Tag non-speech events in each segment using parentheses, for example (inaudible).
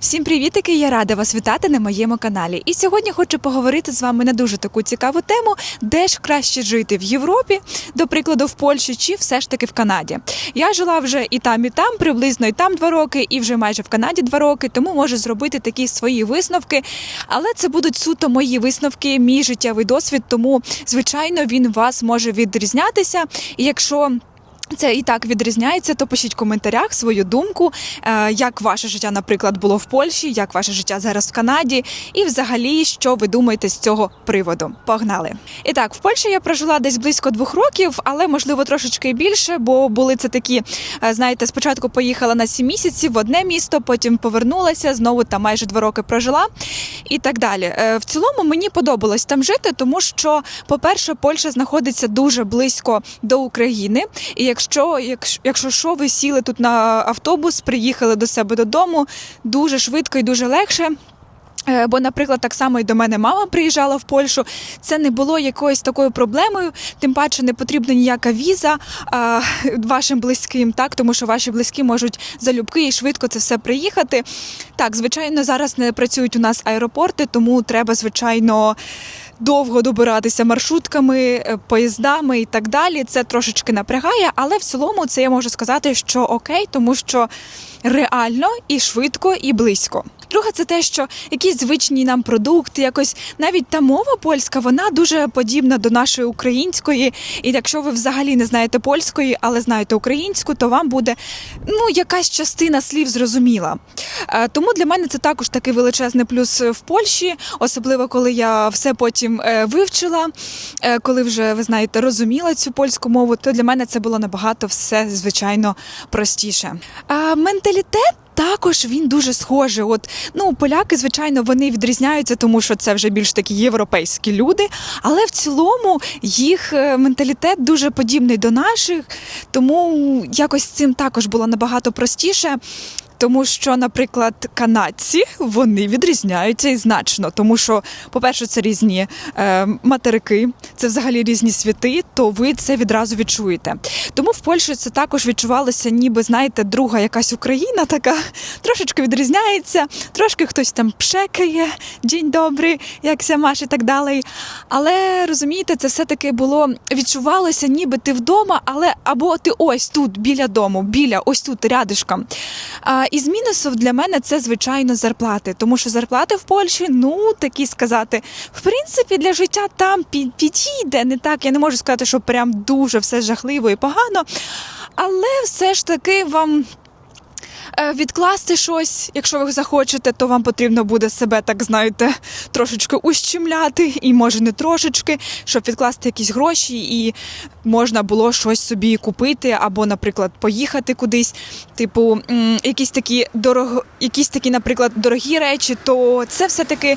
Всім привітики! Я рада вас вітати на моєму каналі. І сьогодні хочу поговорити з вами на дуже таку цікаву тему, де ж краще жити в Європі, до прикладу, в Польщі чи все ж таки в Канаді. Я жила вже і там, і там, приблизно і там два роки, і вже майже в Канаді два роки, тому можу зробити такі свої висновки. Але це будуть суто мої висновки, мій життєвий досвід. Тому, звичайно, він вас може відрізнятися. І якщо це і так відрізняється, то пишіть в коментарях свою думку, е, як ваше життя, наприклад, було в Польщі, як ваше життя зараз в Канаді, і взагалі, що ви думаєте з цього приводу. Погнали! І так, в Польщі я прожила десь близько двох років, але можливо трошечки більше, бо були це такі, е, знаєте, спочатку поїхала на сім місяців в одне місто, потім повернулася, знову там майже два роки прожила і так далі. Е, В цілому мені подобалось там жити, тому що, по-перше, Польща знаходиться дуже близько до України. І якщо, якщо, якщо що, ви сіли тут на автобус, приїхали до себе додому дуже швидко і дуже легше. Е, Бо, наприклад, так само і до мене мама приїжджала в Польщу. Це не було якоюсь такою проблемою. Тим паче не потрібна ніяка віза а, вашим близьким, так тому що ваші близькі можуть залюбки і швидко це все приїхати. Так, звичайно, зараз не працюють у нас аеропорти, тому треба, звичайно. Довго добиратися маршрутками, е, поїздами і так далі. Це трошечки напрягає, але в цілому це я можу сказати, що окей, тому що реально і швидко, і близько. Друге, це те, що якісь звичні нам продукти, якось навіть та мова польська, вона дуже подібна до нашої української. І якщо ви взагалі не знаєте польської, але знаєте українську, то вам буде ну якась частина слів зрозуміла. Е, Тому для мене це також такий величезний плюс в Польщі, особливо коли я все потім е, вивчила, е, коли вже ви знаєте розуміла цю польську мову, то для мене це було набагато все звичайно простіше. Менталітет. Також він дуже схожий. От ну поляки, звичайно, вони відрізняються, тому що це вже більш такі європейські люди. Але в цілому їх е, менталітет дуже подібний до наших, тому якось цим також було набагато простіше. Тому що, наприклад, канадці вони відрізняються і значно, тому що, по-перше, це різні е, материки, це взагалі різні світи, то ви це відразу відчуєте. Тому в Польщі це також відчувалося, ніби знаєте, друга якась Україна така трошечки відрізняється, трошки хтось там пшекає, дінь добрий, як ся маш і так далі. Але розумієте, це все-таки було відчувалося, ніби ти вдома, але або ти ось тут, біля дому, біля ось тут рядишком. А, і з мінусів для мене це звичайно зарплати, тому що зарплати в Польщі, ну такі сказати, в принципі, для життя там під, підійде. Не так, я не можу сказати, що прям дуже все жахливо і погано, але все ж таки вам. Е, Відкласти щось, якщо ви захочете, то вам потрібно буде себе, так знаєте, трошечки ущемляти, і може не трошечки, щоб відкласти якісь гроші, і можна було щось собі купити, або, наприклад, поїхати кудись. Типу, якісь такі дорого, якісь такі, наприклад, дорогі речі, то це все-таки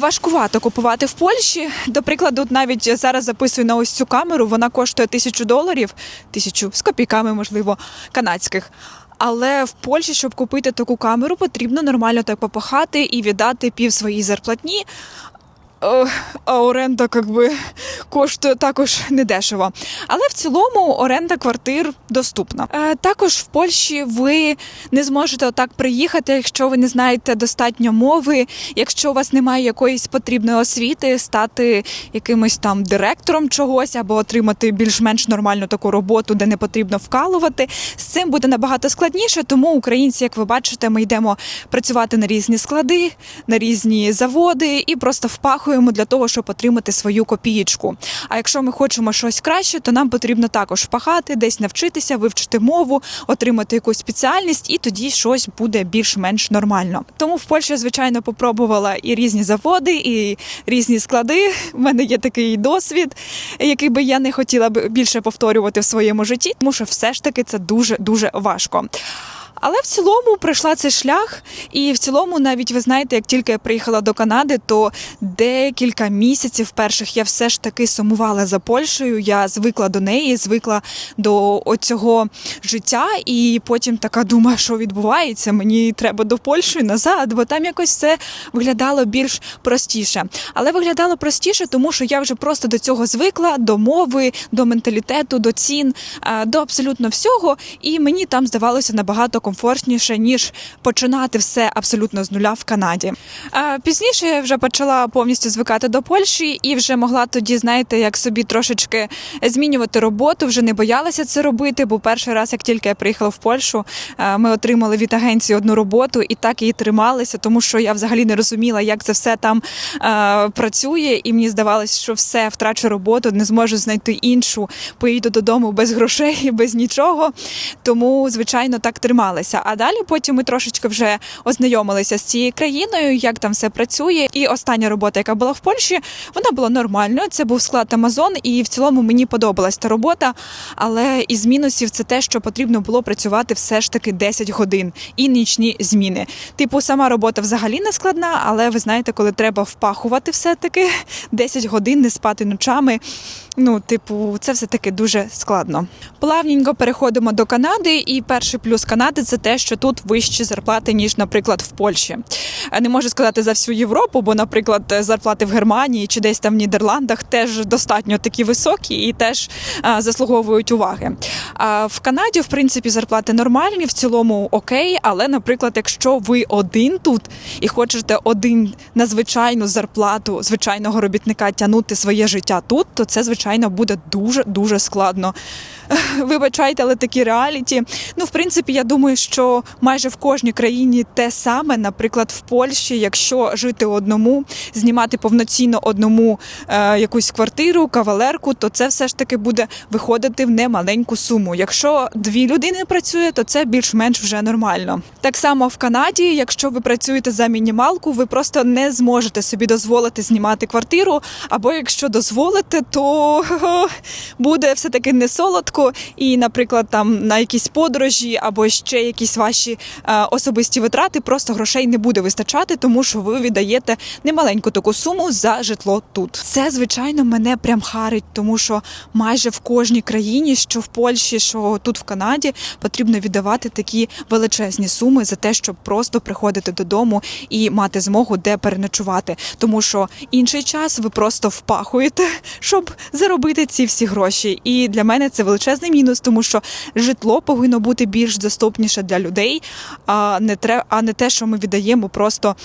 важкувато купувати в Польщі. До прикладу, навіть зараз записую на ось цю камеру, вона коштує тисячу доларів, тисячу з копійками, можливо, канадських. Але в Польщі, щоб купити таку камеру, потрібно нормально так попахати і віддати пів своїй зарплатні. Е, А оренда якби коштує також недешево. Але в цілому оренда квартир доступна. Е, Також в Польщі ви не зможете отак приїхати, якщо ви не знаєте достатньо мови, якщо у вас немає якоїсь потрібної освіти, стати якимось там директором чогось або отримати більш-менш нормальну таку роботу, де не потрібно вкалувати. З цим буде набагато складніше, тому українці, як ви бачите, ми йдемо працювати на різні склади, на різні заводи і просто впахуємо для того, щоб отримати свою копієчку. А якщо ми хочемо щось краще, то нам потрібно також впахати, десь навчитися, вивчити мову, отримати якусь спеціальність, і тоді щось буде більш-менш нормально. Тому в Польщі, звичайно, попробувала і різні заводи, і різні склади. У мене є такий досвід, який би я не хотіла б більше повторювати в своєму житті, тому що все ж таки це дуже дуже важко. Але в цілому пройшла цей шлях, і в цілому, навіть ви знаєте, як тільки я приїхала до Канади, то декілька місяців перших я все ж таки сумувала за Польщею. Я звикла до неї, звикла до оцього життя, і потім така думаю, що відбувається. Мені треба до Польщі назад, бо там якось все виглядало більш простіше. Але виглядало простіше, тому що я вже просто до цього звикла, до мови, до менталітету, до цін, е, до абсолютно всього. І мені там здавалося набагато комфортніше комфортніше, ніж починати все абсолютно з нуля в Канаді. Пізніше я вже почала повністю звикати до Польщі і вже могла тоді, знаєте, як собі трошечки змінювати роботу. Вже не боялася це робити, бо перший раз, як тільки я приїхала в Польщу, ми отримали від агенції одну роботу і так її трималися, тому що я взагалі не розуміла, як це все там працює, і мені здавалось, що все втрачу роботу, не зможу знайти іншу, поїду додому без грошей, без нічого. Тому, звичайно, так трималися. А далі потім ми трошечки вже ознайомилися з цією країною, як там все працює. І остання робота, яка була в Польщі, вона була нормальною. Це був склад Амазон, і в цілому мені подобалась та робота. Але із мінусів це те, що потрібно було працювати все ж таки 10 годин і нічні зміни. Типу, сама робота взагалі не складна, але ви знаєте, коли треба впахувати все таки 10 годин, не спати ночами. Ну, типу, це все таки дуже складно. Плавненько переходимо до Канади, і перший плюс Канади це те, що тут вищі зарплати ніж, наприклад, в Польщі. Е, Не можу сказати за всю Європу, бо, наприклад, зарплати в Германії чи десь там в Нідерландах теж достатньо такі високі і теж а, заслуговують уваги. А в Канаді, в принципі, зарплати нормальні, в цілому окей. Але, наприклад, якщо ви один тут і хочете один на звичайну зарплату звичайного робітника тягнути своє життя тут, то це звичайно буде дуже дуже складно. (laughs) Вибачайте, але такі реаліті. Ну, в принципі, я думаю, що майже в кожній країні те саме. Наприклад, в Польщі, якщо жити одному, знімати повноцінно одному е, якусь квартиру, кавалерку, то це все ж таки буде виходити в немаленьку суму. Якщо дві людини працює, то це більш-менш вже нормально. Так само в Канаді, якщо ви працюєте за мінімалку, ви просто не зможете собі дозволити знімати квартиру. Або якщо дозволите, то (laughs) буде все таки не солодко. І, наприклад, там на якісь подорожі або ще якісь ваші е, особисті витрати, просто грошей не буде вистачати, тому що ви віддаєте немаленьку таку суму за житло тут. Це звичайно мене прям харить, тому що майже в кожній країні, що в Польщі, що тут в Канаді, потрібно віддавати такі величезні суми за те, щоб просто приходити додому і мати змогу де переночувати. Тому що інший час ви просто впахуєте, щоб заробити ці всі гроші. І для мене це величезний мінус, тому що житло повинно бути більш доступніше для людей, а не те, що ми віддаємо просто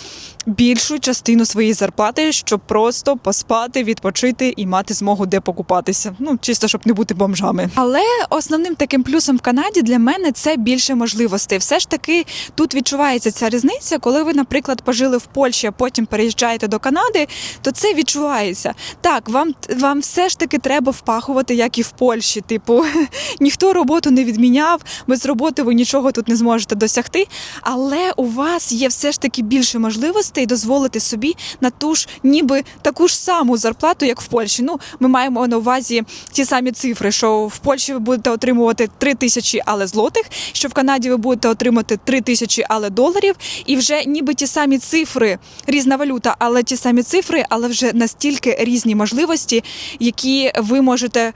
більшу частину своєї зарплати, щоб просто поспати, відпочити і мати змогу де покупатися. Ну чисто щоб не бути бомжами. Але основним таким плюсом в Канаді для мене це більше можливостей. Все ж таки тут відчувається ця різниця, коли ви, наприклад, пожили в Польщі, а потім переїжджаєте до Канади, то це відчувається. Так, вам вам все ж таки треба впахувати, як і в Польщі. Типу, (laughs) ніхто роботу не відміняв, без роботи ви нічого тут не зможете досягти. Але у вас є все ж таки більше можливостей дозволити собі на ту ж, ніби таку ж саму зарплату, як в Польщі. Ну, ми маємо на увазі ті самі цифри, що в Польщі ви будете отримувати 3 тисячі, але злотих, що в Канаді ви будете отримати 3 тисячі, але доларів, і вже ніби ті самі цифри, різна валюта, але ті самі цифри, але вже настільки різні можливості, які ви можете.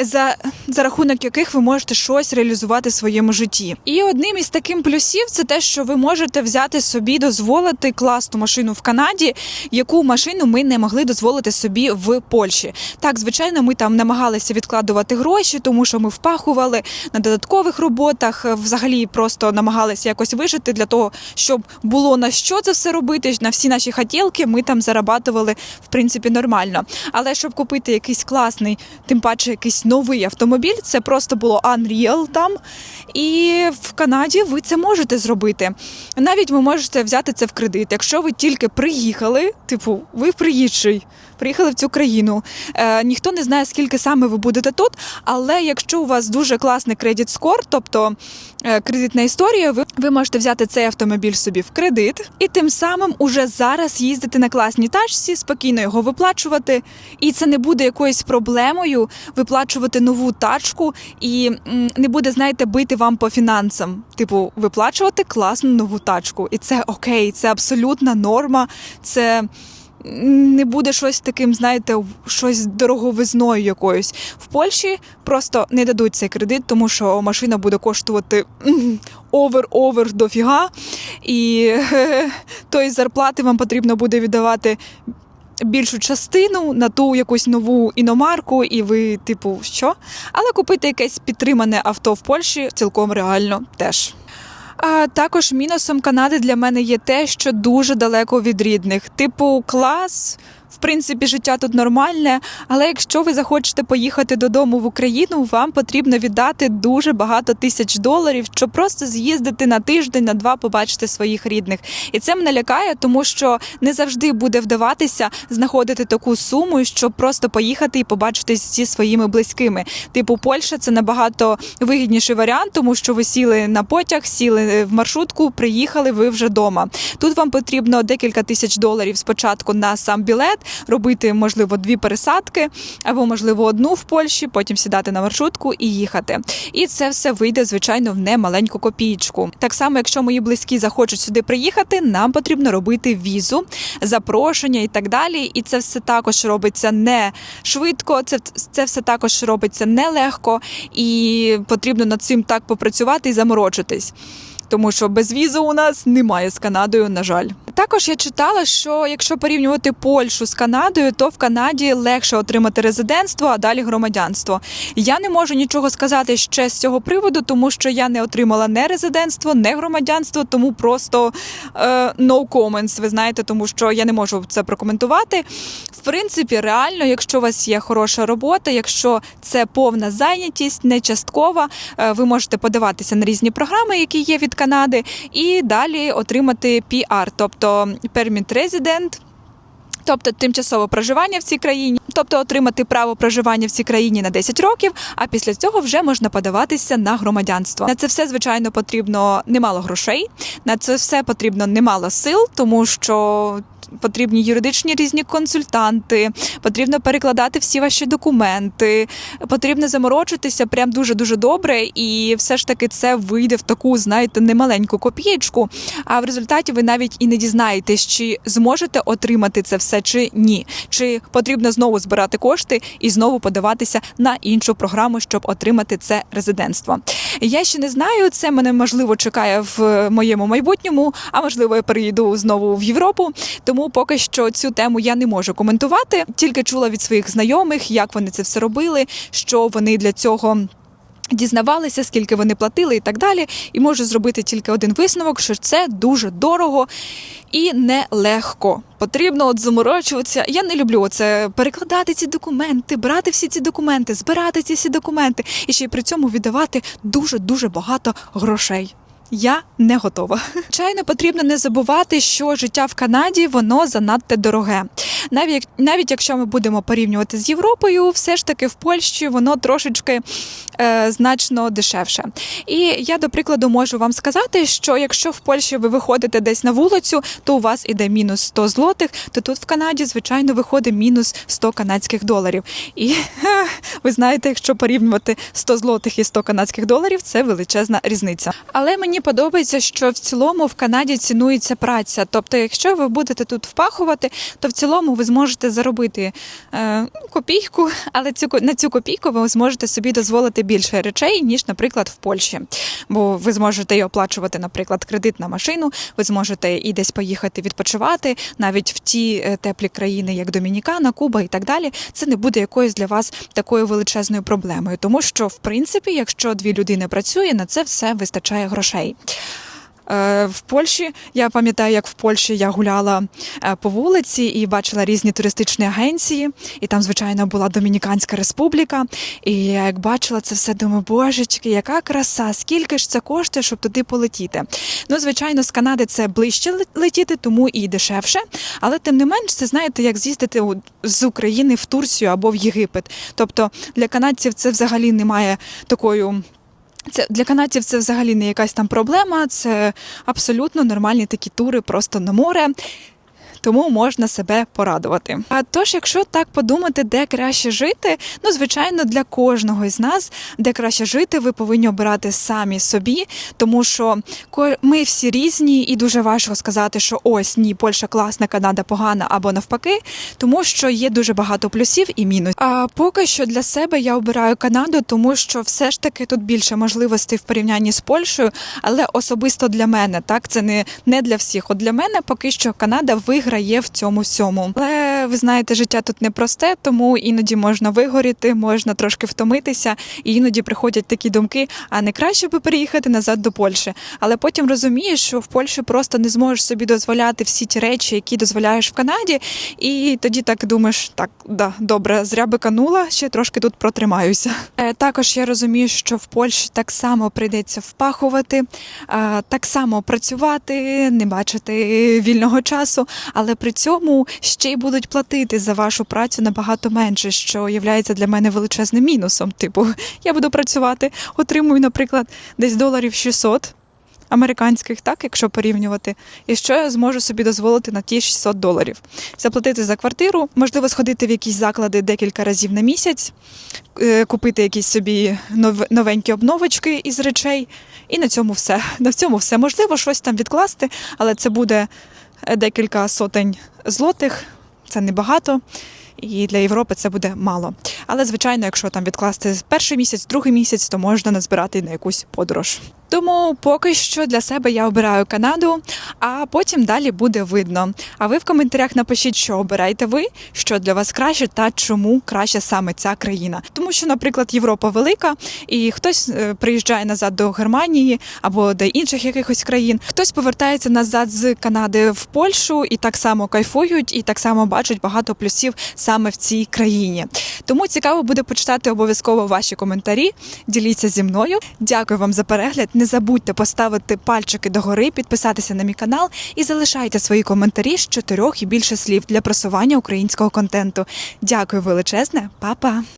За, за рахунок яких ви можете щось реалізувати в своєму житті, і одним із таких плюсів це те, що ви можете взяти собі, дозволити класну машину в Канаді, яку машину ми не могли дозволити собі в Польщі. Так, звичайно, ми там намагалися відкладувати гроші, тому що ми впахували на додаткових роботах, взагалі просто намагалися якось вижити для того, щоб було на що це все робити. На всі наші хотілки ми там зарабатували в принципі нормально. Але щоб купити якийсь класний, тим паче якийсь новий автомобіль, це просто було Unreal там. І в Канаді ви це можете зробити. Навіть ви можете взяти це в кредит. Якщо ви тільки приїхали, типу, ви приїжджий, приїхали в цю країну. Е, ніхто не знає, скільки саме ви будете тут. Але якщо у вас дуже класний кредит скор, тобто е, кредитна історія, ви, ви можете взяти цей автомобіль собі в кредит і тим самим уже зараз їздити на класній тачці, спокійно його виплачувати. І це не буде якоюсь проблемою виплачувати нову тачку і м, не буде, знаєте, бити вам по фінансам. Типу, виплачувати класну нову тачку. І це окей, це абсолютна норма. Це не буде щось таким, знаєте, щось дороговизною якоюсь. В Польщі просто не дадуть цей кредит, тому що машина буде коштувати овер-овер дофіга. І (laughs) тої зарплати вам потрібно буде віддавати. Більшу частину на ту якусь нову іномарку, і ви, типу, що? Але купити якесь підтримане авто в Польщі цілком реально теж. А також мінусом Канади для мене є те, що дуже далеко від рідних. Типу, клас. В принципі, життя тут нормальне, але якщо ви захочете поїхати додому в Україну, вам потрібно віддати дуже багато тисяч доларів, щоб просто з'їздити на тиждень, на два, побачити своїх рідних. І це мене лякає, тому що не завжди буде вдаватися знаходити таку суму, щоб просто поїхати і побачитись зі своїми близькими. Типу, Польща це набагато вигідніший варіант, тому що ви сіли на потяг, сіли в маршрутку, приїхали, ви вже вдома. Тут вам потрібно декілька тисяч доларів спочатку на сам білет, робити, можливо, дві пересадки, або, можливо, одну в Польщі, потім сідати на маршрутку і їхати. І це все вийде, звичайно, в немаленьку копієчку. Так само, якщо мої близькі захочуть сюди приїхати, нам потрібно робити візу, запрошення і так далі. І це все також робиться не швидко, це, це все також робиться нелегко, і потрібно над цим так попрацювати і заморочитись. Тому що без візи у нас немає з Канадою, на жаль. Також я читала, що якщо порівнювати Польщу з Канадою, то в Канаді легше отримати резидентство, а далі громадянство. Я не можу нічого сказати ще з цього приводу, тому що я не отримала не резидентство, не громадянство, тому просто е, no comments, ви знаєте, тому що я не можу це прокоментувати. В принципі, реально, якщо у вас є хороша робота, якщо це повна зайнятість, не часткова, е, ви можете подаватися на різні програми, які є від Канади, і далі отримати PR, тобто Permit Resident, Тобто тимчасове проживання в цій країні, тобто отримати право проживання в цій країні на 10 років, а після цього вже можна подаватися на громадянство. На це все звичайно потрібно немало грошей. На це все потрібно немало сил, тому що. Потрібні юридичні різні консультанти, потрібно перекладати всі ваші документи, потрібно заморочитися прям дуже дуже добре, і все ж таки це вийде в таку, знаєте, немаленьку копієчку. А в результаті ви навіть і не дізнаєтесь, чи зможете отримати це все чи ні. Чи потрібно знову збирати кошти і знову подаватися на іншу програму, щоб отримати це резидентство. Я ще не знаю, це мене можливо чекає в моєму майбутньому, а можливо, я переїду знову в Європу. Тому поки що цю тему я не можу коментувати. Тільки чула від своїх знайомих, як вони це все робили, що вони для цього. Дізнавалися, скільки вони платили і так далі, і можу зробити тільки один висновок, що це дуже дорого і нелегко. Потрібно от заморочуватися. Я не люблю оце перекладати ці документи, брати всі ці документи, збирати ці всі документи і ще й при цьому віддавати дуже дуже багато грошей. Я не готова. Звичайно, потрібно не забувати, що життя в Канаді воно занадто дороге. Навіть навіть якщо ми будемо порівнювати з Європою, все ж таки в Польщі воно трошечки е, значно дешевше. І я, до прикладу, можу вам сказати, що якщо в Польщі ви виходите десь на вулицю, то у вас іде мінус 100 злотих, то тут в Канаді, звичайно, виходить мінус 100 канадських доларів. І (laughs) ви знаєте, якщо порівнювати 100 злотих і 100 канадських доларів, це величезна різниця. Але мені подобається, що в цілому в Канаді цінується праця. Тобто, якщо ви будете тут впахувати, то в цілому ви зможете заробити е, копійку, але цю на цю копійку ви зможете собі дозволити більше речей, ніж, наприклад, в Польщі. Бо ви зможете і оплачувати, наприклад, кредит на машину, ви зможете і десь поїхати відпочивати, навіть в ті е, теплі країни, як Домінікана, Куба і так далі. Це не буде якоюсь для вас такою величезною проблемою, тому що, в принципі, якщо дві людини працює, на це все вистачає грошей. Е, В Польщі я пам'ятаю, як в Польщі я гуляла е, по вулиці і бачила різні туристичні агенції, і там, звичайно, була Домініканська республіка. І я як бачила це все, думаю, божечки, яка краса, скільки ж це коштує, щоб туди полетіти. Ну, звичайно, з Канади це ближче летіти, тому і дешевше. Але тим не менш, це знаєте, як з'їздити з України в Турцію або в Єгипет. Тобто для канадців це взагалі немає такою. Це для канадців це взагалі не якась там проблема. Це абсолютно нормальні такі тури просто на море. Тому можна себе порадувати. А тож, якщо так подумати, де краще жити, ну звичайно, для кожного із нас, де краще жити, ви повинні обирати самі собі, тому що ми всі різні, і дуже важко сказати, що ось ні, Польща класна, Канада погана або навпаки, тому що є дуже багато плюсів і мінусів. А поки що для себе я обираю Канаду, тому що все ж таки тут більше можливостей в порівнянні з Польщею, але особисто для мене, так це не, не для всіх. От для мене поки що Канада виграє в цьому всьому. Але ви знаєте, життя тут непросте, тому іноді можна вигоріти, можна трошки втомитися, і іноді приходять такі думки: а не краще би переїхати назад до Польщі. Але потім розумієш, що в Польщі просто не зможеш собі дозволяти всі ті речі, які дозволяєш в Канаді. І тоді так думаєш, так да, добре, зря би канула, ще трошки тут протримаюся. Е, Також я розумію, що в Польщі так само прийдеться впахувати, е, так само працювати, не бачити вільного часу, але при цьому ще й будуть платити за вашу працю набагато менше, що є для мене величезним мінусом. Типу, я буду працювати, отримую, наприклад, десь доларів 600 американських, так, якщо порівнювати, і що я зможу собі дозволити на ті 600 доларів. Заплатити за квартиру, можливо, сходити в якісь заклади декілька разів на місяць, е, купити якісь собі новенькі обновочки із речей, і на цьому все. На цьому все. Можливо, щось там відкласти, але це буде декілька сотень злотих, це небагато. І для Європи це буде мало. Але звичайно, якщо там відкласти перший місяць, другий місяць, то можна назбирати на якусь подорож. Тому поки що для себе я обираю Канаду, а потім далі буде видно. А ви в коментарях напишіть, що обираєте ви, що для вас краще та чому краще саме ця країна. Тому що, наприклад, Європа велика, і хтось е, приїжджає назад до Германії або до інших якихось країн, хтось повертається назад з Канади в Польщу і так само кайфують, і так само бачать багато плюсів саме в цій країні. Тому цікаво буде почитати обов'язково ваші коментарі. Діліться зі мною. Дякую вам за перегляд. Не забудьте поставити пальчики догори, підписатися на мій канал і залишайте свої коментарі з чотирьох і більше слів для просування українського контенту. Дякую величезне, па-па!